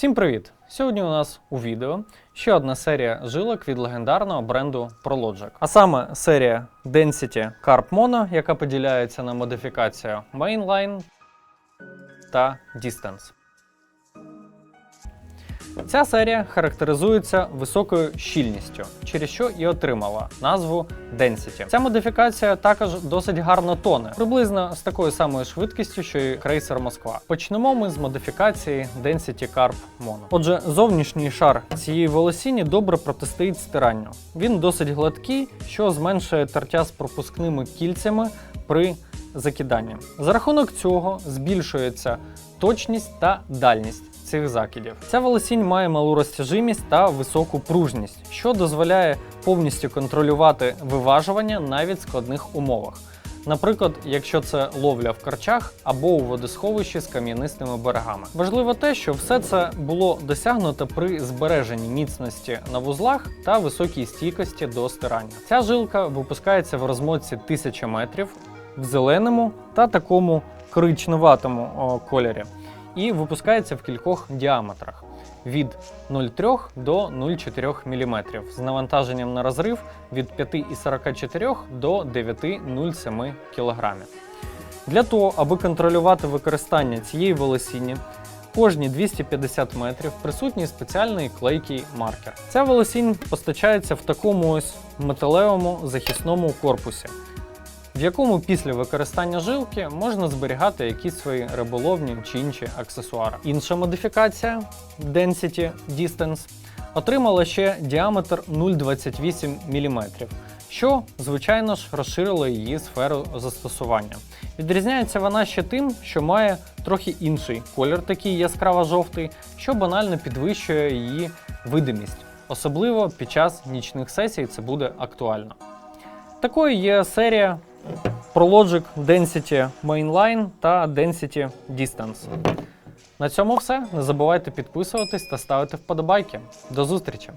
Всім привіт! Сьогодні у нас у відео ще одна серія жилок від легендарного бренду ProLogic. А саме серія Density Carb Mono, яка поділяється на модифікацію Mainline та Distance. Ця серія характеризується високою щільністю, через що і отримала назву Density. Ця модифікація також досить гарно тоне, приблизно з такою самою швидкістю, що і крейсер Москва. Почнемо ми з модифікації Density Carb Mono. Отже, зовнішній шар цієї волосіні добре протистоїть стиранню. Він досить гладкий, що зменшує тертя з пропускними кільцями при закиданні. За рахунок цього збільшується точність та дальність цих закидів. Ця волосінь має малу розтяжимість та високу пружність, що дозволяє повністю контролювати виважування навіть в складних умовах. Наприклад, якщо це ловля в корчах або у водосховищі з кам'янистими берегами. Важливо те, що все це було досягнуто при збереженні міцності на вузлах та високій стійкості до стирання. Ця жилка випускається в розмотці 1000 метрів в зеленому та такому коричневатому кольорі і випускається в кількох діаметрах від 0,3 до 0,4 мм з навантаженням на розрив від 5,44 до 9,07 кг. Для того, аби контролювати використання цієї волосіння, кожні 250 метрів присутній спеціальний клейкий маркер. Ця волосінь постачається в такому ось металевому захисному корпусі в якому після використання жилки можна зберігати якісь свої риболовні чи інші аксесуари. Інша модифікація Density Distance отримала ще діаметр 0,28 мм, що, звичайно ж, розширило її сферу застосування. Відрізняється вона ще тим, що має трохи інший колір, такий яскраво-жовтий, що банально підвищує її видимість. Особливо під час нічних сесій це буде актуально. Такою є серія ProLogic Density Mainline та Density Distance. На цьому все. Не забувайте підписуватись та ставити вподобайки. До зустрічі!